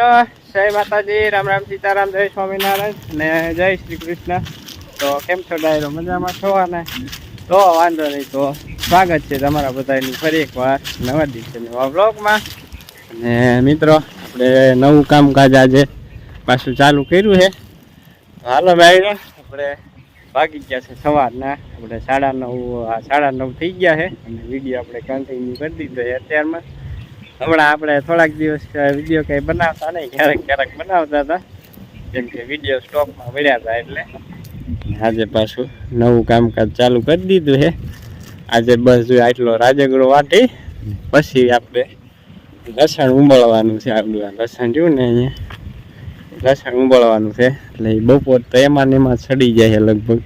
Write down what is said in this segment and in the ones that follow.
ડાયરો જય માતાજી, રામ રામ સીતારામ, જય સ્વામિનારાયણ ને જય શ્રી કૃષ્ણ. તો કેમ છો ડાયરો? મજામાં છો અને? તો વાંધો નહીં, તો સ્વાગત છે તમારા બધાની ફરી એકવાર નવા દિવસે નવા બ્લોગમાં અને મિત્રો, આપણે નવું કામકાજ આજે પાછું ચાલુ કર્યું છે. હાલો ડાયરો આપણે ભાગી ગયા છે સવારના. આપણે સાડા નવ સાડા નવ થઈ ગયા છે અને વીડિયો આપણે કન્ટિન્યુ કરી દીધો છે અત્યારમાં. હમણાં આપણે થોડાક દિવસ વીડિયો કંઈ બનાવતા નહીં, ક્યારેક ક્યારેક બનાવતા હતા. કેમ કે વીડિયો સ્ટોકમાં પડ્યા હતા એટલે. આજે પાછું નવું કામકાજ ચાલુ કરી દીધું છે. આજે બસ જો આટલો રાજગરો વાટી, પછી આપણે લસણ ઉંબળવાનું છે. આપણું લસણ જોયું ને અહીંયા? લસણ ઉંબળવાનું છે. એટલે બપોર તો એમાં ને એમાં ચડી જાય છે લગભગ.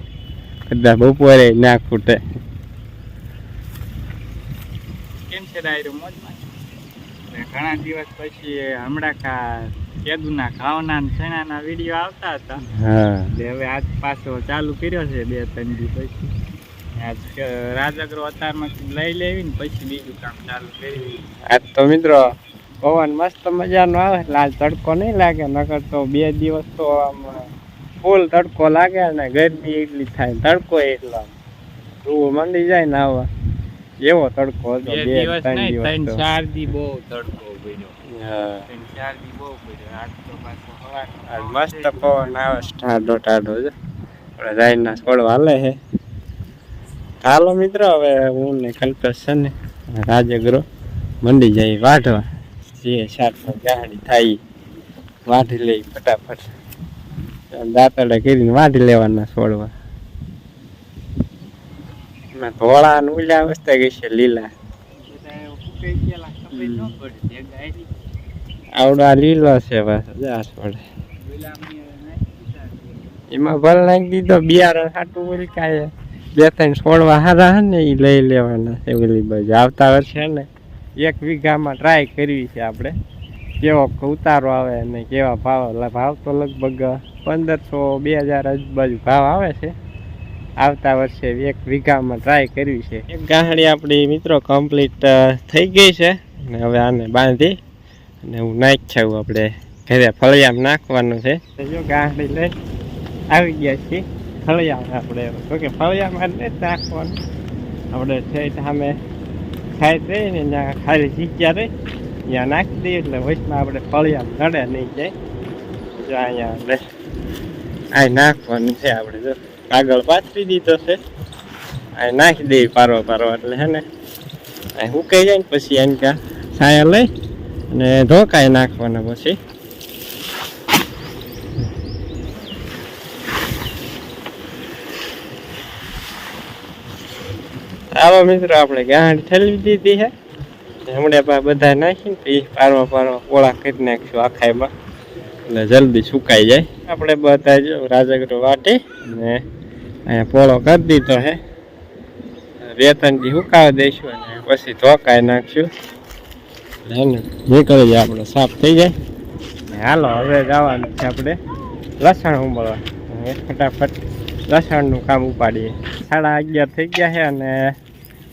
કદાચ બપોરે ના ખૂટે. કેમ છે ડાયરો? મોજમાં? ઘણા દિવસ પછી હમણાં કા કેદુના ખાવાના ચણાના વીડિયો આવતા હતા. હા. એટલે હવે આજ પાછો ચાલુ કર્યો છે બે ત્રણ દી પછી. આજ અતારમાં લઈ લેવી ને પછી બીજું કામ ચાલુ કરી આજ તો મિત્રો પવન મસ્ત મજાનો આવે એટલે આજ તડકો નહીં લાગે નકર તો બે દિવસ તો આમ ફૂલ તડકો લાગે અને ગરમી એટલી થાય તડકો એટલો મંડી જાય ને આવવા એવો તડકો હતો બે દિવસ ત્રણ ચાર દી બહુ તડકો પડ્યો. હા. ચાર દી બહુ પડ્યો. આજ તો પાછો સવાર મસ્ત પવન આવે ટાઢો ટાઢો છે. રાઈના છોડવા હાલે છે. હાલો મિત્રો હવે હું ને કલ્પેશ છે ને રાજગરો મંડી જાય વાઢવા. જે સાત ગાડી થાય વાઢી લઈ ફટાફટ. દાંતડા કરીને વાઢી લેવાના છોડવા. એમાં ધોળા ને ઉલ્યા વસ્તા ગઈ છે લીલા. ન પડી આવડા લીલો છે બસ જા છોડે. ગુલામી નાખી દીધા. એમાં ભલ નાખી દીધો બિયારણ હાટું ઓલી કાંઈ બે ત્રણ છોડવા હારા હે ને એ લઈ લેવાના છે ઓલી બાજુ. આવતા વર્ષે ને એક વીઘામાં ટ્રાય કરવી છે આપણે. કેવો ઉતારો આવે અને કેવા ભાવ ભાવ તો લગભગ પંદરસો બે હજાર આજુબાજુ ભાવ આવે છે. આવતા વર્ષે એક વીઘામાં ટ્રાય કરવી છે. એક ગાહડી આપણી મિત્રો કમ્પ્લીટ થઈ ગઈ છે. અને હવે આને બાંધી અને હું નાખ્યા આપણે ઘરે ફળિયામ નાખવાનું છે. જો ગાહડી લઈ આવી ગયા છીએ. ફળિયામ આપણે તો કે ફળિયામાં જ નાખવાનું. આપણે છે સામે ખાઈ દઈએ ને ત્યાં ખાલી જગ્યા રહી. ત્યાં નાખી દઈએ એટલે વચમાં આપણે ફળિયામ નડે નહીં જાય. જો અહીંયા આપણે આ નાખવાનું છે આપણે જો. કાગળ પાથરી દીધો છે. આ નાખી દે પારો પારો એટલે હે ને. આ સુકાઈ જાય ને પછી એને ત્યાં છાયા લઈ અને ધોકાઈ નાખવાના પછી. આવો મિત્રો આપણે ગાંઠ ઠલવી દીધી છે હમણાં બધા નાખીને પછી પારવા પારવા પોળા કરી નાખશું આખાઈમાં એટલે જલ્દી સુકાઈ જાય. આપણે બધા જો રાજગરો વાટી ને અહીંયા પોળો કરી દીધો હે બે ત્રણ સુકાવા દઈશું અને પછી ધોકાઈ નાખશું. એટલે નીકળી જાય, આપણે સાફ થઈ જાય. હાલો, હવે જવાનું છે આપણે લસણ ઉંબળવા. ફટાફટ લસણનું કામ ઉપાડીએ. સાડા અગિયાર થઈ ગયા છે અને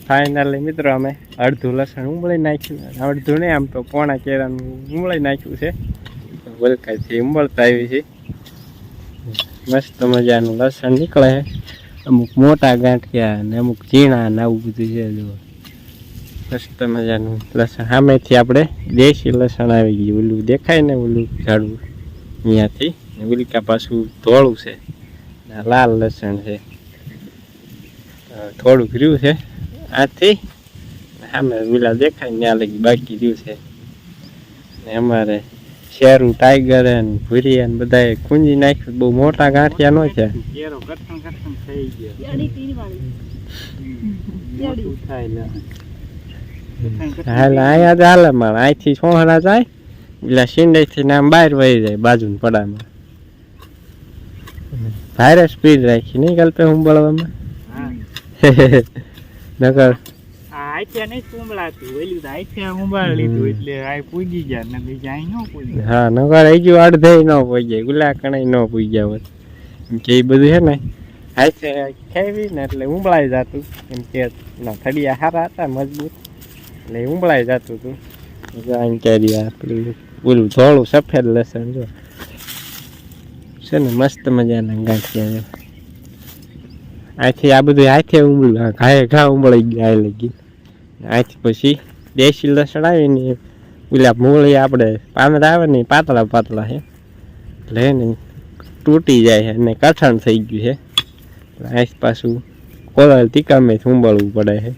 ફાઇનલી મિત્રો અમે અડધું લસણ ઉંબળી નાખ્યું. અડધું નહીં, આમ તો પોણા કેરાનું ઉમળી નાખ્યું છે. વલકાથી ઉંબળતા આવી છે. મસ્ત મજાનું લસણ નીકળે છે. અમુક મોટા ગાંઠિયા અને અમુક ઝીણા ને આવું બધું છે જો. મસ્ત મજાનું લસણ. સામેથી આપણે દેશી લસણ આવી ગયું. ઓલું દેખાય ને ઓલું ઝાડવું? અહીંયાથી. ઉલકા પાછું ધોળું છે. લાલ લસણ છે. થોડું રહ્યું છે. આથી સામે ઓલા દેખાય ત્યાં લગી બાકી રહ્યું છે. ને અમારે શેરું ટાઈગર ને ભૂરી ને બધા કુંજી નાખ્યું. બહુ મોટા ગાંઠિયા નો છે. હાલ અહીંયા જ હાલે મારે અહીંથી સોહરા જાય એટલે સિંડાઈથી નામ બહાર વહી જાય બાજુના પડામાં. ભારે સ્પીડ રાખી. નહીં ગલ્પે હું. બળવામાં નકર આ નહીં કુંબળાતું ઓલું તો ઉંબાળ લીધું એટલે આ પૂગી ગયા ને બીજા અહીં ન પૂગ્યા હા હજુ અડધે ન પોઈ જાય ગુલા કણાઈ ન હોત એમ કે એ બધું છે ને હાથે ખેવી ને એટલે ઉંબળાઈ જતું એમ કે ના થડિયા સારા હતા મજબૂત. એટલે ઉંબળાઈ જતું હતું એટલે પેલું કેરી ઓલું ધોળું સફેદ લસણ જો. છે ને મસ્ત મજાના ગાંઠિયા છે. આથી આ બધું હાથે ઉમળ્યું ઘાએ ઘા ઉમળી ગયા લગી. આથી પછી દેશી લસણ આવીને પેલા મૂળી આપણે પાંદડા આવે ને પાતળા પાતળા છે એટલે ને તૂટી જાય છે અને કઠણ થઈ ગયું છે આજ પાછું કોલર ટીકામે સંભાળવું પડે છે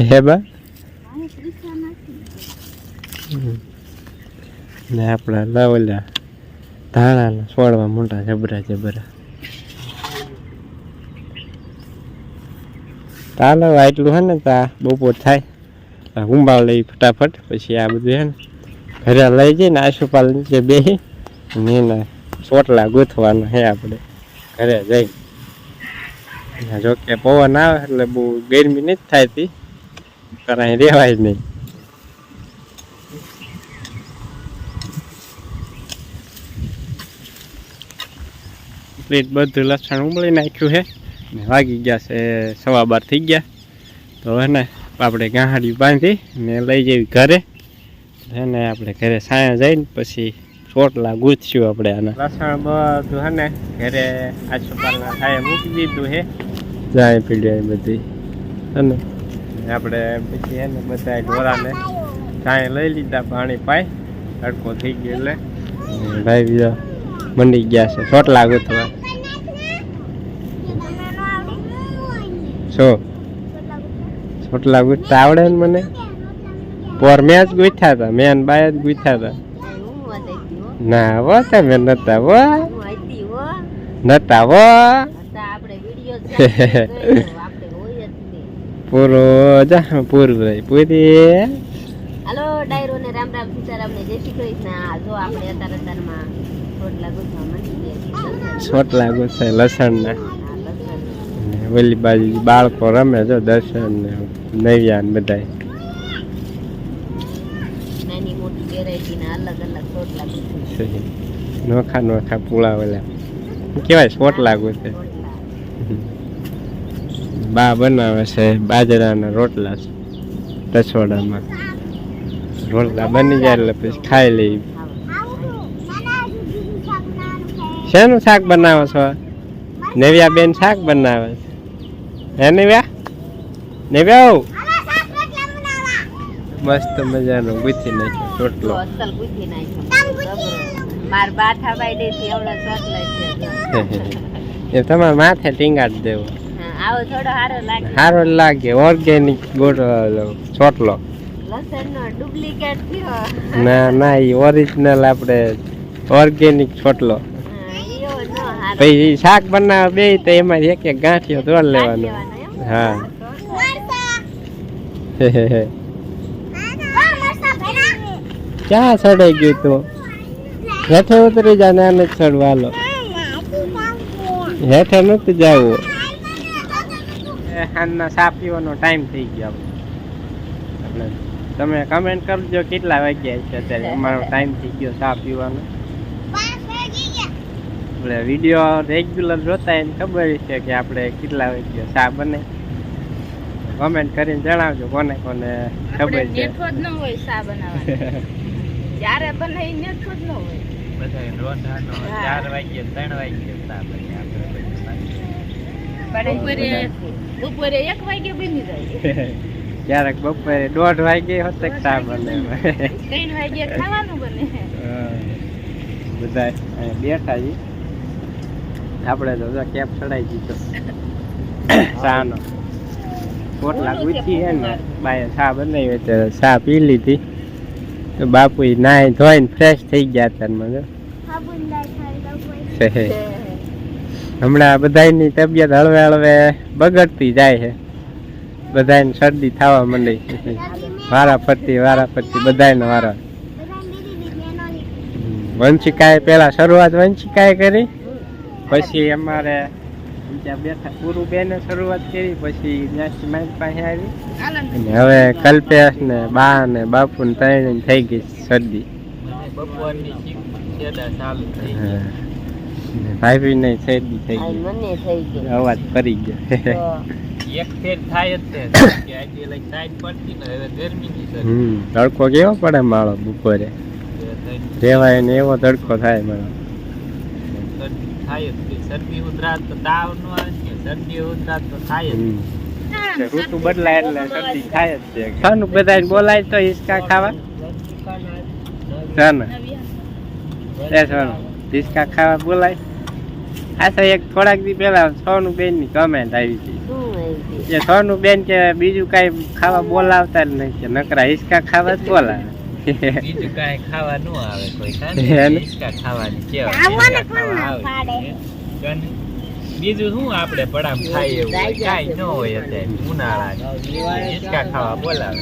હે બા. ને આપણા લાવેલા ધાણાના છોડવા મોટા જબરા જબરા. ચાલો આટલું હે ને તા બપોર થાય. ઉંબાળ લઈ ફટાફટ, પછી આ બધું હે ને ઘરે લઈ જઈને આશુપાલ નીચે બેસી ને ચોટલા ગોથવાના હે આપણે ઘરે જઈ. જો કે પવન આવે એટલે બહુ ગરમી નથી થતી પણ અહીં રહેવાય જ નહીં. પ્લેટ બધું લસણ ઉમળી નાખ્યું છે ને વાગી ગયા છે સવા બાર થઈ ગયા. તો હે ને આપણે ગાંહાડી બાંધી ને લઈ જવી ઘરે. હે ને આપણે ઘરે સાયા જઈને પછી ચોટલા ગૂંથશું આપણે આને. લસણ બધું હે ને ઘરે આસોપાલના છાયા મૂકી દીધું હે. જાય પીડ્યા બધી. હે ને આપણે પછી હે ને બધા ઢોરાને છાંય લઈ લીધા પાણી પાય તડકો થઈ ગયો એટલે. ભાઈ બીજા મંડી ગયા છે ચોટલા ગૂંથવા. શું છોટલા ગુથતા આવડે ને મને? પોર મેં જ ગુથ્યા હતા મેં બાય જ ગુથ્યા હતા ના વો તમે નતા વો નતા વો પૂરો જા પૂરું રહી પૂરી. હલો ડાયરો ને રામ રામ સીતારામ ને જય શ્રી કૃષ્ણ. જો આપણે અત્યારે અત્યારમાં છોટલા ગુથવા માંડી ગયા. ચોટલા લસણના લસણ ને ઓલી બાજુ બાળકો રમે જો દર્શન ને નૈયા ને બધાય. નાની મોટી વેરાયટી ના અલગ અલગ રોટલા ગોઠવી છે. નોખા નોખા પૂળા ઓલા. કેવાય કહેવાય લાગુ છે. બા બનાવે છે બાજરાના રોટલા રસોડામાં. રોટલા બની જાય એટલે પછી ખાઈ લઈ શેનું શાક બનાવો છો? નેવ્યા બેન શાક બનાવે છે. હે નેવ્યા? નેવ્યા મસ્ત મજાનો ગુથી નાખ્યો રોટલો. અસલ ગુથી નાખ્યો. માર બાઠા બાઈ થી એવડા ચોટલા છે. એ તમારે માથે ટીંગાડી દેવો. હા, આવો થોડો સારો લાગે. સારો લાગે ઓર્ગેનિક ગોળ છોટલો લસણ ડુપ્લિકેટ થયો. ના ના એ ઓરિજિનલ આપણે ઓર્ગેનિક છોટલો. પછી શાક બનાવે બે તો એમાં એક એક ગાંઠિયો તોડ લેવાનો? હા. ક્યાં ચડાઈ ગયું તું? હેઠે ઉતરી જા ને નથી ચડવાલો હેઠે નથી જવું. હાલના ચા પીવાનો ટાઈમ થઈ ગયો આપણે તમે કમેન્ટ કરજો કેટલા વાગ્યા છે અત્યારે. અમારો ટાઈમ થઈ ગયો ચા પીવાનો. આપણે વીડિયો રેગ્યુલર જોતા એને ખબર છે કે આપણે કેટલા વાગ્યા ચા બને? કમેન્ટ કરીને જણાવજો કોને કોને ખબર છે. ન હોય સા બનાવવાનો. જ્યારે બને ઈ જ ન હોય. બધા રોંઢાનો ચાર વાગ્યે ત્રણ વાગ્યે ચા બને આપણે બપોરે બપોરે એક વાગે બની જાય. ક્યારેક બપોરે દોઢ વાગે હોતે ચા બને? ત્રણ વાગે ખાવાનું બને. બધા બેઠા છીએ. આપણે તો કેપ ચડાઈ દીધો. ચાનો પોટલા ગુચી હે ને બાય ચા બનાવી એટલે ચા પી લીધી. તો બાપુ નાય ધોઈને ફ્રેશ થઈ ગયા હતા ને મને. હમણાં બધાની તબિયત હળવે હળવે બગડતી જાય છે. બધાને શરદી થવા માંડી. વારા. ફરતી વારા ફરતી બધાને વારા વંશિકાએ પેલા શરૂઆત વંશિકાએ કરી. પછી અમારે બીજા બેઠા પૂરું બેને શરૂઆત કરી પછી ત્યાંથી મારી પાસે આવી. અને હવે કલ્પેશ ને બા ને બાપુ ને ત્રણે થઈ ગઈ શરદી. ભાભી ને શરદી થઈ ગઈ. મને થઈ ગયું અવાજ ફરી ગયો. એક ફેર થાય જ તે આજે લઈ સાઈડ પડતી ને હવે ગરમીની સર હમ તડકો કેવો પડે માળો બપોરે? રેવાય ને એવો તડકો થાય મારો થાય જ શરદી ઉધરાત તો તાવ નો આવે ને શરદી ઉધરાત તો થાય જ ઋતુ બદલાય એટલે શરદી થાય જ છે. ખાનું બધા બોલાય તો હિસકા ખાવા. ના એ સોનું હિસકા ખાવા બોલાય. આ તો એક થોડાક દી પહેલા સોનું બેનની કમેન્ટ આવી હતી? એ હોય છે? સોનું બેન કે બીજું કઈ ખાવા બોલાવતા જ નહીં કે નકરા હિસકા ખાવા જ બોલાવે. બીજું કાંઈ ખાવા ન આવે કોઈ હિંચકા ખાવાની શું આપણે પડામ ખાઈ એવું? કાંઈ ન હોય અત્યારે ઉનાળા હિંચકા ખાવા બોલાવે.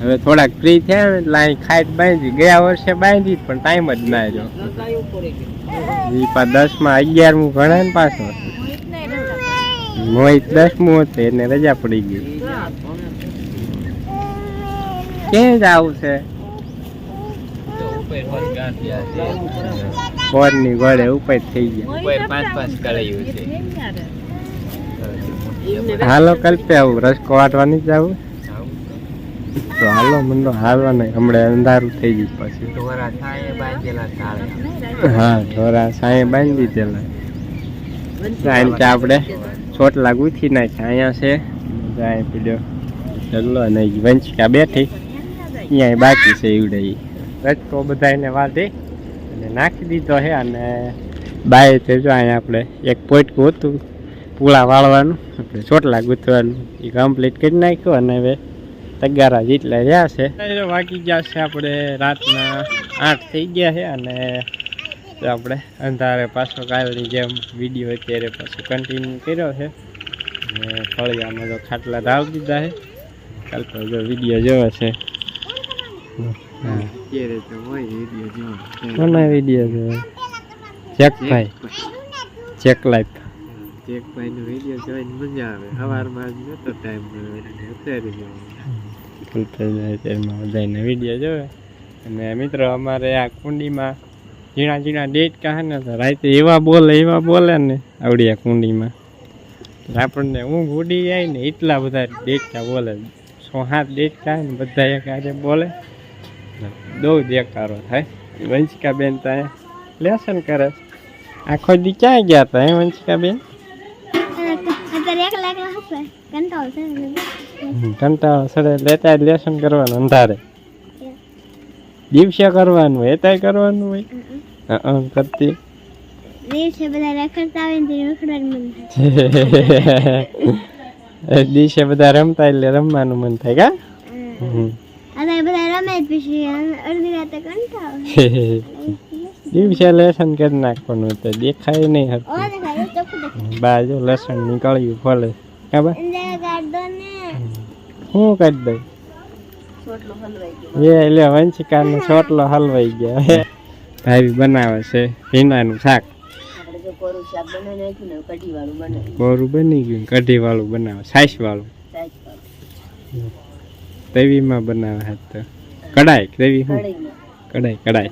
હવે થોડાક ફ્રી થયા લાઈ એટલે અહીં ખાઈ બાંધી. ગયા વર્ષે બાંધી જ પણ ટાઈમ જ ના જો ઈ પા દસમાં અગિયાર મુ ભણે ને પાછો મોહિત દસમું હતું એને રજા પડી ગઈ. ક્યાં જવું છે? તો ઉપર વનગાર ગયા છે ફોનની ગળે ઉપર થઈ ગયા. પાંચ પાંચ કરાયું છે. હાલો કલ્પે આવું રસકો વાટવાની જ આવું? તો હાલો મને તો હાલવા નહીં. હમણાં અંધારું થઈ ગયું પછી. ઢોરા થાય બાંધેલા હા ઢોરા સાંય બાંધી દીધેલા. કારણ કે આપણે ચોટલા ગુથી નાખ્યા. અહીંયા છે. જાય પીડ્યો. ચલો અને વંશિકા બેઠી. અહીંયા બાકી છે ઈવડે રચકો બધા એને વાટી અને નાખી દીધો છે અને બાય તે જો અહીંયા આપણે એક પોટકું હતું, પૂળા વાળવાનું, આપણે ચોટલા ગૂંથવાનું, એ કમ્પ્લીટ કરી નાખ્યું અને હવે તગારા જેટલા રહ્યા છે. વાગી ગયા છે આપણે રાતના આઠ થઈ ગયા છે અને આપણે અંધારે પાછો કાલની જેમ વીડિયો અત્યારે પાછો કન્ટિન્યુ કર્યો છે. અને ફળિયામાં તો ખાટલા ધાવ દીધા છે. કાલ તો જો વીડિયો જોવે છે. અત્યારે તો હોય વીડિયો જોવા કોના વીડિયો જોવે ચેકભાઈ ચેક લાઈફ ચેકભાઈ નો વીડિયો જોઈને મજા આવે. સવારમાં જ નતો ટાઈમ અત્યારે જોવા તેમાં બધાને વીડિયો જોવે. અને મિત્રો અમારે આ કુંડીમાં ઝીણા ઝીણા ડેટકા છે ને તો રાતે એવા બોલે એવા બોલે ને આવડી આ કુંડીમાં. આપણને ઊંઘ ઉડી જાય ને એટલા બધા ડેટકા બોલે. સો હાથ ડેટકા ને બધા એક આજે બોલે. બહુ દેકારો થાય. વંશિકાબેન ત્યાં લેસન કરે આખો દી ક્યાં ગયા હતા હે વંશિકા કંટાળો સડે લેતા લેસન કરવાનું અંધારે. દિવસે કરવાનું હોય એતાય કરવાનું હોય? હં કરતી દિવસે બધા રખડતા આવે ને રખડવાનું મન થાય. દિવસે બધા રમતા એટલે રમવાનું મન થાય કા? હમ. અત્યારે બધા રમે જ પછી અડધી રાતે કંટાળો. દિવસે લસણ કરી નાખવાનું તો દેખાય નહીં ચોખ્ખું બાજુ લસણ નીકળ્યું ફોલે ખબર શું કરી દઉં? એ એટલે વંશિકાનો છોટલો હલવાઈ ગયો. ભાઈ બનાવે છે ભીંડાનું શાક. આપણે કોરું કઢી બની ગયું કઢી વાળું બનાવે છાશ વાળું તવીમાં બનાવે હાથ તો. કડાઈ તવી શું? કડાઈ કડાઈ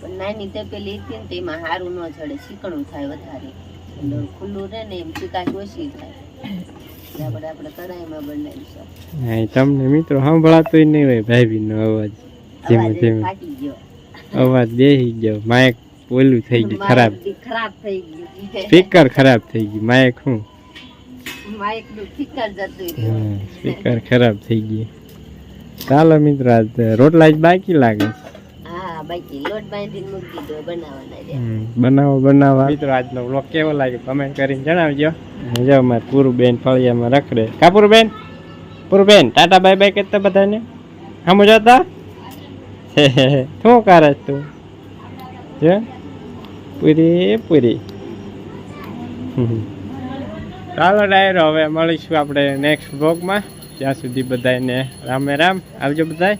પણ નાની તપેલી હતી ને તેમાં હારું ન ચડે શીકણું થાય વધારે. ખુલ્લું રહે ને એમ ચીકાશ ઓછી થાય. આપણે આપણે બનાવીશું હા, તમને મિત્રો સંભળાતોય નહીં હોય ભાભીનો અવાજ. ધીમે ધીમે. અવાજ બેસી ગયો. માયક ઓલું થઈ ગયું ખરાબ. ખરાબ થઈ ગયું. સ્પીકર ખરાબ થઈ ગયું. માયક શું? માઇકનું સ્પીકર જતું રહ્યું. સ્પીકર ખરાબ થઈ ગયું. ચાલો મિત્રો આજ રોટલા જ બાકી લાગે. હા બાકી લોટ બાંધીને મૂકી દો બનાવવાના છે હમ, બનાવો બનાવો. મિત્રો આજનો વ્લોગ કેવો લાગ્યો? કમેન્ટ કરીને જણાવજો. મજા અમારે પૂરું બેન ફળિયામાં રખડે. કાપુર બેન પૂરું બેન ટાટા બાય બાય કરતા બધાને. આમ જતા? શું કરે તું? જો. પૂરી પૂરી. હમ. ચાલો ડાયરો હવે મળીશું આપણે નેક્સ્ટ બ્લોગમાં ત્યાં સુધી બધાને રામે રામ. આવજો બધાય.